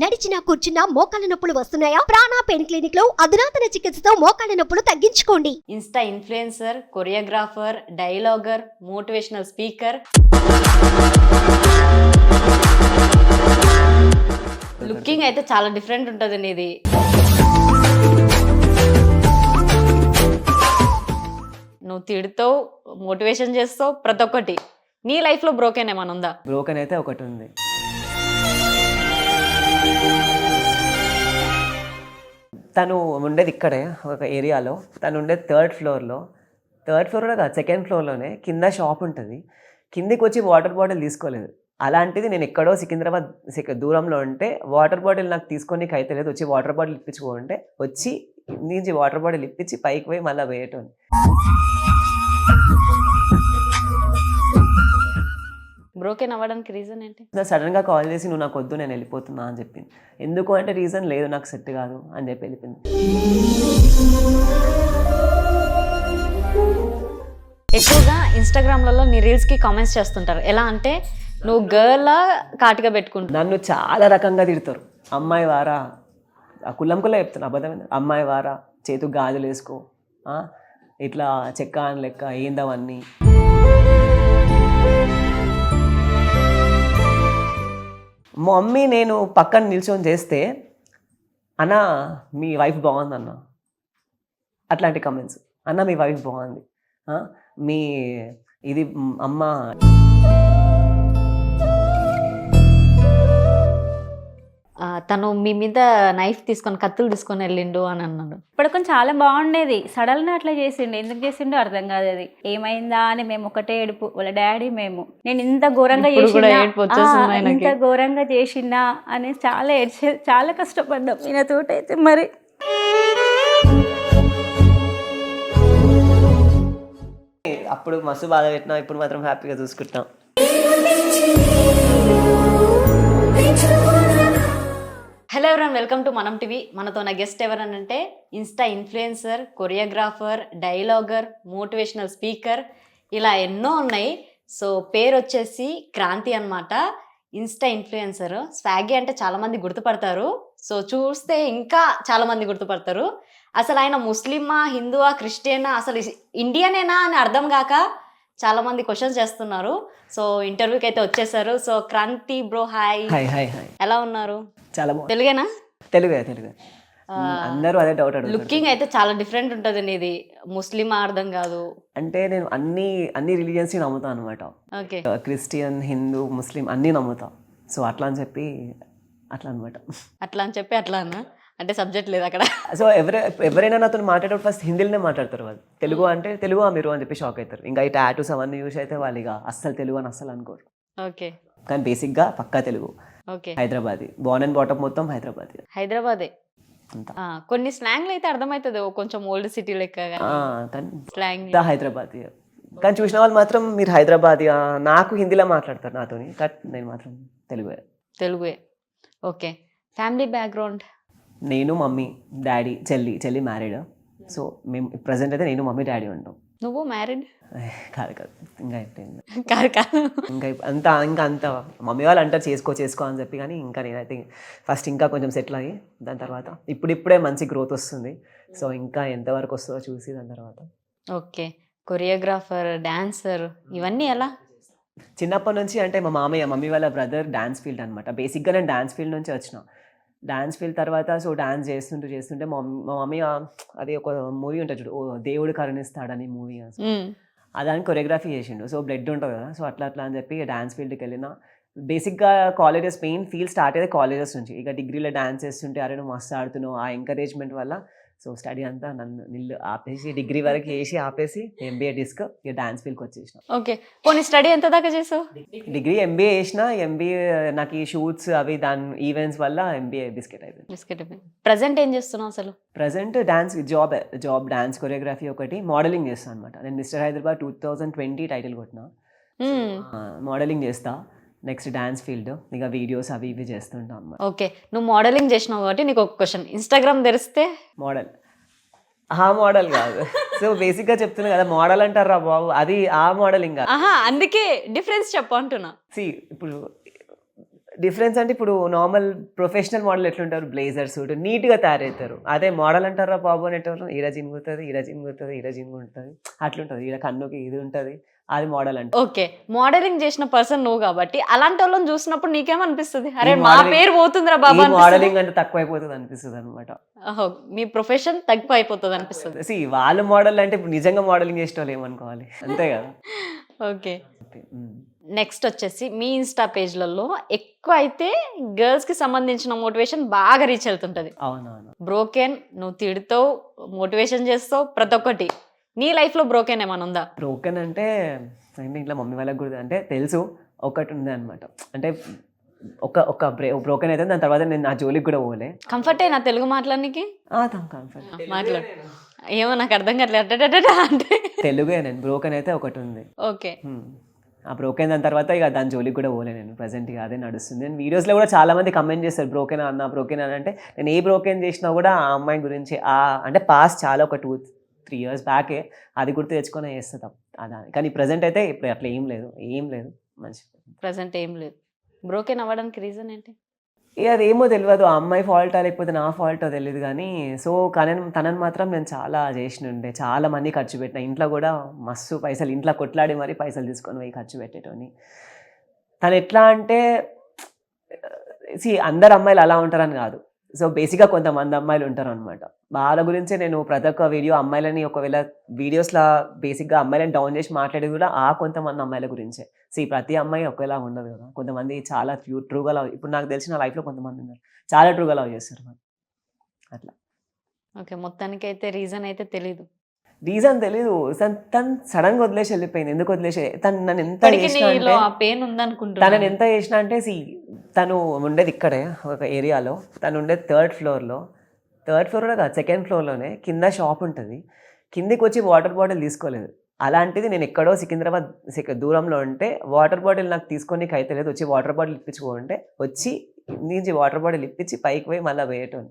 నడిచినా కూర్చున్నా మోకాళ్ళ నొప్పులు వస్తున్నాయా? ప్రాణా పెయిన్ క్లినిక్లో అధునాతన చికిత్సతో మోకాళ్ళ నొప్పులు తగ్గించుకోండి. Insta influencer choreographer dialoguer motivational speaker. Looking అయితే చాలా డిఫరెంట్ ఉంటుంది నీది నువ్వు తిడుతావు మోటివేషన్ చేస్తావు ప్రతి ఒక్కటి. నీ లైఫ్లో బ్రోకెన్ ఏమైనా ఉందా? బ్రోకెన్ అయితే ఒకటి ఉంది. తను ఉండేది ఇక్కడే ఒక ఏరియాలో. తను ఉండేది థర్డ్ ఫ్లోర్లో థర్డ్ ఫ్లోర్లో కాదు సెకండ్ ఫ్లోర్లోనే కింద షాప్ ఉంటుంది. కిందికి వచ్చి వాటర్ బాటిల్ తీసుకోలేదు. అలాంటిది నేను ఎక్కడో సికింద్రాబాద్ దూరంలో ఉంటే వాటర్ బాటిల్ నాకు తీసుకొని అయితే లేదు. వచ్చి వాటర్ బాటిల్ ఇప్పించుకుంటే వచ్చి నుంచి వాటర్ బాటిల్ ఇప్పించి పైకి పోయి మళ్ళీ వేయటం బ్రోకెన్ అవ్వడానికి రీజన్ ఏంటి? సడన్గా కాల్ చేసి నువ్వు నాకు వద్దు నేను వెళ్ళిపోతున్నా అని చెప్పింది. ఎందుకు అంటే రీజన్ లేదు నాకు సెట్ కాదు అని చెప్పి వెళ్ళిపోయింది. ఎక్కువగా ఇన్స్టాగ్రామ్లలో నీ రీల్స్కి కామెంట్స్ చేస్తుంటారు. ఎలా అంటే నువ్వు గర్ల్ కాటిగా పెట్టుకుంటావు నన్ను చాలా రకంగా తిడతారు. అమ్మాయి వారా. ఆ కుల్లం కుల్ల చెప్తాను అబద్ధమైన అమ్మాయి వారా చేతు గాజులు వేసుకో? ఇట్లా చెక్క అని లెక్క ఏందవన్నీ? మమ్మీ నేను పక్కన నిల్చొని చేస్తే అన్న మీ వైఫ్ బాగుంది అన్న అట్లాంటి కమెంట్స్ అన్న మీ వైఫ్ బాగుంది. మీ ఇది అమ్మ తను మీ మీద నైఫ్ తీసుకొని కత్తులు తీసుకొని వెళ్ళిండు అని అన్నాడు. ఇప్పుడు కొంచెం చాలా బాగుండేది. సడన్ అట్లా చేసిండు. ఎందుకు చేసిండో అర్థం కాదు అది. ఏమైందా అని మేము ఒకటే ఏడుపు. వాళ్ళ డాడీ మేము. నేను ఇంత ఘోరంగా ఇప్పుడు కూడా చేసినా. ఇంత ఘోరంగా చేసినా అని చాలా ఏడ్చే చాలా కష్టపడ్డాం. ఈయన తోటైతే మరి. అప్పుడు మస్తు బాధ పెట్టినా. ఇప్పుడు మాత్రం హ్యాపీగా చూసుకుంటాం హలో ఎవరన్ వెల్కమ్ టు మనం టీవీ మనతో నా guest ఎవరనంటే Insta influencer choreographer dialoguer motivational speaker ఇలా ఎన్నో ఉన్నాయి. సో పేరు వచ్చేసి క్రాంతి అన్నమాట. ఇన్స్టా ఇన్ఫ్లుయెన్సర్ స్వాగి అంటే చాలా మంది గుర్తుపడతారు. సో చూస్తే ఇంకా చాలా మంది గుర్తుపడతారు. అసలు ఆయన ముస్లిమా హిందువా క్రిస్టియనా అసలు ఇండియనేనా అని అర్థం కాక చాలా మంది క్వశ్చన్స్ చేస్తున్నారు సో ఇంటర్వ్యూకి అయితే వచ్చేసారు. సో క్రాంతి బ్రో హాయ్ ఎలా ఉన్నారు? చాలా బాగుంది. తెలుగేనా? తెలుగే తెలుగే. అందరూ అదే డౌట్ అడుగుతారు. లుకింగ్ అయితే చాలా డిఫరెంట్ ఉంటుంది నీది. ముస్లిం అర్థం కాదు. అంటే నేను అన్ని అన్ని రిలీజియన్స్ నమ్ముతాను అనమాట ఓకే. క్రిస్టియన్ హిందూ ముస్లిం అన్నీ నమ్ముతా. సో అట్లా అని చెప్పి అట్లా అనమాట అట్లా అని చెప్పి అట్లా అన్న? అంటే సబ్జెక్ట్ లేదు అక్కడ. సో ఎవరై ఎవరైనా నాతో మాట్లాడేటప్పుడు ఫస్ట్ హిందీలోనే మాట్లాడతారు వాళ్ళు. తెలుగు అంటే తెలుగు మీరు అని చెప్పి షాక్ అవుతారు. ఇంకా ఈ టాటూస్ అవన్నీ చూసి అయితే వాళ్ళు ఇక అస్సలు తెలుగు అని అస్సలు అనుకోరు. ఓకే. కానీ బేసిక్గా పక్కా Telugu. Okay. Hyderabad. Born and bottom మొత్తం హైదరాబాద్. హైదరాబాదే. కొన్ని స్లాంగ్లు అయితే అర్థమవుతుంది కొంచెం ఓల్డ్ సిటీ లెక్క స్లాంగ్ హైదరాబాద్. కానీ చూసిన వాళ్ళు మాత్రం మీరు హైదరాబాద్ నాకు హిందీలో మాట్లాడతారు నాతోని. కట్ నేను మాత్రం తెలుగు తెలుగే ఓకే. ఫ్యామిలీ బ్యాక్గ్రౌండ్ నేను మమ్మీ డాడీ చెల్లి చెల్లి మ్యారీడ్. సో మేము ప్రజెంట్ అయితే నేను మమ్మీ డాడీ ఉంటాం నువ్వు మ్యారీడ్? కాదు కాదు. ఇంకా అయిపోయింది. కాదు కాదు. ఇంకా అంత ఇంకా అంత మమ్మీ వాళ్ళు అంటారు చేసుకో చేసుకో అని చెప్పి కానీ ఇంకా నేనైతే ఫస్ట్ ఇంకా కొంచెం సెటిల్ అయ్యి దాని తర్వాత ఇప్పుడిప్పుడే మంచి గ్రోత్ వస్తుంది. సో ఇంకా ఎంతవరకు వస్తుందో చూసి దాని తర్వాత. ఓకే. కొరియోగ్రాఫర్ డాన్సర్ ఇవన్నీ ఎలా? చిన్నప్పటి నుంచి అంటే మా మామయ్య మమ్మీ వాళ్ళ బ్రదర్ డాన్స్ ఫీల్డ్ అనమాట బేసిక్గా నేను డాన్స్ ఫీల్డ్ నుంచి వచ్చిన. డాన్స్ ఫీల్డ్ తర్వాత సో డాన్స్ చేస్తుంటూ చేస్తుంటే మా మమ్మీ అది ఒక మూవీ ఉంటుంది చూడు ఓ దేవుడు కరుణిస్తాడని మూవీ. అదానికి కొరియోగ్రఫీ చేసిండు. సో బ్లడ్ ఉంటుంది కదా సో అట్లా అట్లా అని చెప్పి డాన్స్ ఫీల్డ్కి వెళ్ళిన. బేసిక్గా కాలేజెస్ మెయిన్ ఫీల్డ్ స్టార్ట్ అయ్యేది కాలేజెస్ నుంచి. ఇక డిగ్రీలో డాన్స్ చేస్తుంటే అరే నువ్వు మస్తు ఆడుతున్నావు. ఆ ఎంకరేజ్మెంట్ వల్ల సో స్టడీ అంతా నన్ను నిల్లు ఆపేసి డిగ్రీ వరకు వేసి ఆపేసి ఎంబీఏ డిస్క్ ఇక డాన్స్ ఫీల్డ్కి వచ్చేసిన. ఓకే. పోనీ స్టడీ ఎంత దాకా చేసావు? డిగ్రీ ఎంబీఏ చేసిన ఎంబీఏ నాకు ఈ షూట్స్ అవి దాని ఈవెంట్స్ వల్ల ఎంబీఏ బిస్కెట్ అయిపోయింది. బిస్కెట్ ప్రజెంట్ ఏం చేస్తున్నావు అసలు? Present dance job job dance choreography ఒకటి మోడలింగ్ చేస్తాను అనమాట నేను mister Hyderabad two thousand twenty title కొట్టిన. మోడలింగ్ చేస్తా. నెక్స్ట్ డాన్స్ ఫీల్డ్ ఇక వీడియోస్ అవి ఇవి చేస్తుంటాం అన్నమాట. ఓకే నువ్వు మోడలింగ్ చేసినావు కాబట్టి నీకు ఒక క్వశ్చన్ ఇన్స్టాగ్రామ్ తెరిస్తే? మోడల్. ఆ మోడల్ కాదు. సో బేసిక్గా చెప్తున్నా కదా మోడల్ అంటారా బాబు. అది ఆ మోడలింగ్ కాదు. ఆహా అందుకే డిఫరెన్స్ చెప్పు అంటున్నా. సి ఇప్పుడు డిఫరెన్స్ అంటే ఇప్పుడు నార్మల్ ప్రొఫెషనల్ మోడల్ ఎట్లుంటారు? బ్లేజర్ సూట్ నీట్గా తయారవుతారు అదే మోడల్ అంటారా బాబు అనేటోళ్ళు ఈడ జింగుతుంది ఈడ జింగుతుంది ఈడ జింగుంటుంది అట్లుంటుంది. ఈడ కన్నుకి ఇది ఉంటుంది. అది మోడల్ అంటే ఓకే. మోడలింగ్ చేసిన పర్సన్ నువ్వు కాబట్టి అలాంటి వాళ్ళని చూసినప్పుడు నీకేమనిపిస్తుంది? అరే మా పేరు పోతుందిరా బాబా? మోడలింగ్ అంటే తక్కువ అయిపోతుంది అనిపిస్తుంది అనమాట మీ ప్రొఫెషన్ తగ్గిపోయి అయిపోతుంది అనిపిస్తుంది వాళ్ళు మోడల్ అంటే ఇప్పుడు నిజంగా మోడలింగ్ చేసిన వాళ్ళు ఏమనుకోవాలి? అంతే కదా. ఓకే. ఉమ్. నెక్స్ట్ వచ్చేసి మీ ఇన్స్టా పేజ్లలో ఎక్కువ అయితే గర్ల్స్కి సంబంధించిన మోటివేషన్ బాగా రీచ్ వెళ్తుంటది అవునవును. బ్రోకెన్ నువ్వు తిడుతావు మోటివేషన్ చేస్తావు ప్రతి ఒక్కటి. నీ లైఫ్లో బ్రోకెన్ ఏమైనా ఉందా? బ్రోకెన్ అంటే అంటే ఇంట్లో మమ్మీ వాళ్ళకి కూడా అంటే తెలుసు ఒకటి ఉంది అనమాట అంటే ఒక ఒక బ్రే బ్రోకెన్ అయితే దాని తర్వాత నేను నా జోలికి కూడా పోలే. కంఫర్ట్ నా తెలుగు మాట్లాడడానికి కంఫర్ట్. మాట్లాడు. ఏమో నాకు అర్థం కావట్లేదు. అంటే. తెలుగే నేను బ్రోకెన్ అయితే ఒకటి ఉంది. ఓకే. బ్రోకెన్ దాని తర్వాత ఇక దాని జోలికి కూడా పోలే నేను. ప్రజెంట్ ఇక అదే నడుస్తుంది. నేను వీడియోస్లో కూడా చాలామంది కమెంట్ చేస్తారు బ్రోకెన్ అన్న బ్రోకెన్ అని అంటే నేను ఏ బ్రోకెన్ చేసినా కూడా ఆ అమ్మాయి గురించి ఆ అంటే పాస్ట్ చాలా ఒక టూ త్రీ ఇయర్స్ బ్యాకే అది గుర్తు తెచ్చుకొని చేస్తాం తప్ప. అదా. కానీ ప్రజెంట్ అయితే ఇప్పుడు అట్లా ఏం లేదు. ఏం లేదు. మంచి ప్రజెంట్ ఏం లేదు. బ్రోకెన్ అవ్వడానికి రీజన్ ఏంటి? ఇక అదేమో తెలియదు ఆ అమ్మాయి ఫాల్టా లేకపోతే నా ఫాల్టో తెలియదు కానీ సో కానీ తనని మాత్రం నేను చాలా చేసినుండే. చాలా మంది ఖర్చు పెట్టిన. ఇంట్లో కూడా మస్తు పైసలు ఇంట్లో కొట్లాడి మరీ పైసలు తీసుకొని పోయి ఖర్చు పెట్టేటోని. తను ఎట్లా అంటే సి అందరు అమ్మాయిలు అలా ఉంటారని కాదు. సో బేసిక్గా కొంతమంది అమ్మాయిలు ఉంటారు అనమాట వాళ్ళ గురించే నేను ప్రతి ఒక్క వీడియో అమ్మాయిలని ఒకవేళ వీడియోస్లో బేసిక్గా అమ్మాయిలని డౌన్ చేసి మాట్లాడేది కూడా ఆ కొంతమంది అమ్మాయిల గురించే. సి ప్రతి అమ్మాయి ఒకేలా ఉండదు కదా. కొంతమంది చాలా ట్రూ ట్రూగా లవ్ ఇప్పుడు నాకు తెలిసిన లైఫ్లో కొంతమంది ఉన్నారు. చాలా ట్రూగా లవ్ చేస్తారు అట్లా. ఓకే. మొత్తానికి అయితే రీజన్ అయితే తెలీదు. రీజన్ తెలీదు. తను తను సడన్గా వదిలేసి వెళ్ళిపోయింది. ఎందుకు వదిలేసి? తను నన్ను ఎంత తనని ఎంత చేసినా అంటే సి తను ఉండేది ఇక్కడే ఒక ఏరియాలో. తను ఉండేది థర్డ్ ఫ్లోర్లో. థర్డ్ ఫ్లోర్ కాదు సెకండ్ ఫ్లోర్లోనే. కింద షాప్ ఉంటుంది. కిందికి వచ్చి వాటర్ బాటిల్ తీసుకోలేదు. అలాంటిది నేను ఎక్కడో సికింద్రాబాద్ దూరంలో ఉంటే వాటర్ బాటిల్ నాకు తీసుకొని అయితే లేదు. వచ్చి వాటర్ బాటిల్ ఇప్పించుకోంటే వచ్చి నుంచి వాటర్ బాటిల్ ఇప్పించి పైకి పోయి మళ్ళీ వేయటం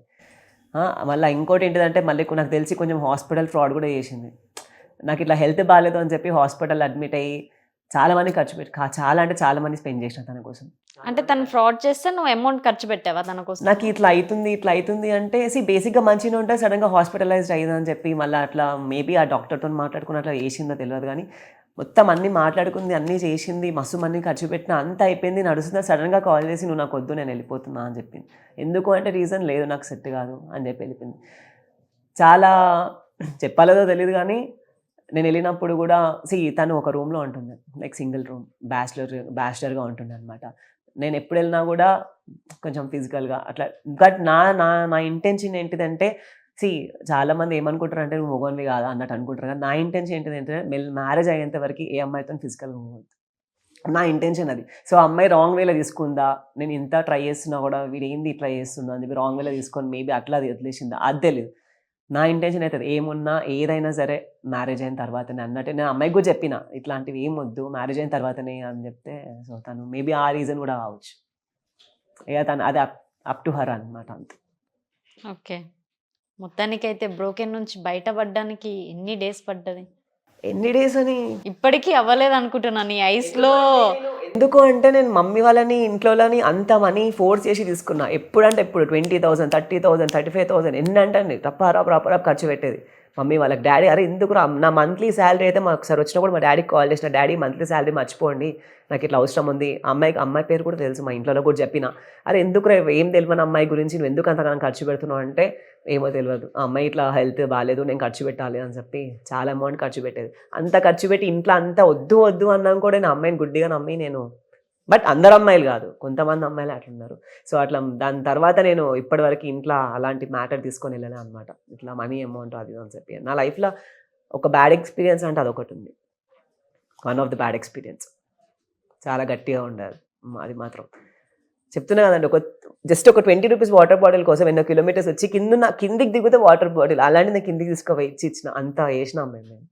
మళ్ళీ ఇంకోటి ఏంటిదంటే మళ్ళీ నాకు తెలిసి కొంచెం హాస్పిటల్ ఫ్రాడ్ కూడా చేసింది. నాకు ఇట్లా హెల్త్ బాగాలేదు అని చెప్పి హాస్పిటల్ అడ్మిట్ అయ్యి చాలా మంది ఖర్చు పెట్టి చాలా అంటే చాలా మంది స్పెండ్ చేసిన తన కోసం. అంటే తను ఫ్రాడ్ చేస్తే నువ్వు అమౌంట్ ఖర్చు పెట్టావా తన కోసం? నాకు ఇట్లా అవుతుంది ఇట్లా అవుతుంది అంటే సి బేసిక్గా మంచిగా ఉంటే సడన్గా హాస్పిటలైజ్డ్ అయ్యిందని చెప్పి మళ్ళీ అట్లా మేబీ ఆ డాక్టర్తో మాట్లాడుకుని అట్లా చేసిందో తెలియదు కానీ మొత్తం అన్నీ మాట్లాడుకుంది అన్నీ చేసింది మస్తు మంది ఖర్చు పెట్టిన అంత అయిపోయింది నడుస్తుందా సడన్గా కాల్ చేసి నువ్వు నాకు వద్దు నేను వెళ్ళిపోతున్నా అని చెప్పింది. ఎందుకు అంటే రీజన్ లేదు నాకు సెట్ కాదు అని చెప్పి వెళ్ళిపోయింది. చాలా చెప్పాలేదో తెలియదు కానీ నేను వెళ్ళినప్పుడు కూడా సి తను ఒక రూమ్లో ఉంటుండే లైక్ సింగిల్ రూమ్ బ్యాచిలర్ బ్యాచిలర్గా ఉంటుండే అనమాట నేను ఎప్పుడు వెళ్ళినా కూడా కొంచెం ఫిజికల్గా అట్లా బట్ నా నా నా ఇంటెన్షన్ ఏంటిదంటే సి చాలామంది ఏమనుకుంటారు అంటే నువ్వు మొగన్వి కాదా? అన్నట్టు అనుకుంటారు. కానీ నా ఇంటెన్షన్ ఏంటిది అంటే మ్యారేజ్ అయ్యేంత వరకు ఏ అమ్మాయితో ఫిజికల్గా పోవద్దు నా ఇంటెన్షన్ అది. సో అమ్మాయి రాంగ్ వేలో తీసుకుందా? నేను ఇంత ట్రై చేస్తున్నా కూడా వీడు ఏంది ఇట్లా చేస్తుందా అని చెప్పి రాంగ్ వేలో తీసుకొని మేబీ అట్లా అది వదిలేసిందా? అది తెలియదు నా ఇంటెన్షన్ అవుతుంది ఏమున్నా ఏదైనా సరే మ్యారేజ్ అయిన తర్వాతనే అన్నట్టు నేను అమ్మాయికి కూడా చెప్పిన ఇట్లాంటివి ఏం వద్దు మ్యారేజ్ అయిన తర్వాతనే అని చెప్తే సో తను మేబీ ఆ రీజన్ కూడా కావచ్చు. ఇక తను అది అప్ టు హర్ అనమాట అంతే. ఓకే. మొత్తానికైతే బ్రోకెన్ నుంచి బయటపడడానికి ఎన్ని డేస్ పడ్డది? ఎన్ని డేస్ అని? ఇప్పటికీ అవ్వలేదు అనుకుంటున్నా నీ ఐస్లో ఎందుకు అంటే నేను మమ్మీ వాళ్ళని ఇంట్లోని అంత మనీ ఫోర్స్ చేసి తీసుకున్నా. ఎప్పుడంటే ఎప్పుడు twenty thousand thirty thousand thirty five thousand ఎన్ని అంటే అండి రప్పారా ప్రాపరా ఖర్చు పెట్టేది. మమ్మీ వాళ్ళకి డాడీ అరే ఎందుకు రా నా మంత్లీ శాలరీ అయితే మాకు ఒకసారి వచ్చినప్పుడు మా డాడీకి కాల్ చేసిన డాడీ మంత్లీ శాలరీ మర్చిపోండి. నాకు ఇట్లా అవసరం ఉంది. అమ్మాయికి అమ్మాయి పేరు కూడా తెలుసు మా ఇంట్లో కూడా చెప్పిన. అరే ఎందుకు ఏం తెలియని అమ్మాయి గురించి? నువ్వు ఎందుకు అంతగానం ఖర్చు పెడుతున్నావు? అంటే ఏమో తెలియదు ఆ అమ్మాయి ఇట్లా హెల్త్ బాగాలేదు నేను ఖర్చు పెట్టాలి అని చెప్పి చాలా అమౌంట్ ఖర్చు పెట్టేది. అంత ఖర్చు పెట్టి ఇంట్లో అంత వద్దు వద్దు అన్నాం కూడా నేను అమ్మాయిని గుడ్డిగా నమ్మి నేను బట్ అందరు అమ్మాయిలు కాదు కొంతమంది అమ్మాయిలు అట్లున్నారు. సో అట్లా దాని తర్వాత నేను ఇప్పటివరకు ఇంట్లో అలాంటి మ్యాటర్ తీసుకొని వెళ్ళాను అనమాట ఇట్లా మనీ అమౌంట్ అది అని చెప్పి. నా లైఫ్లో ఒక బ్యాడ్ ఎక్స్పీరియన్స్ అంటే అదొకటి ఉంది. One of the bad experience. చాలా గట్టిగా ఉండాలి. అది మాత్రం. చెప్తున్నా కదండి ఒక జస్ట్ ఒక ట్వంటీ రూపీస్ వాటర్ బాటిల్ కోసం ఎన్నో కిలోమీటర్స్ వచ్చి కింద కిందికి దిగితే వాటర్ బాటిల్. అలాంటి నేను కిందికి తీసుకుపోయి ఇచ్చి ఇచ్చిన అంత వేసిన అమ్మాయి నేను.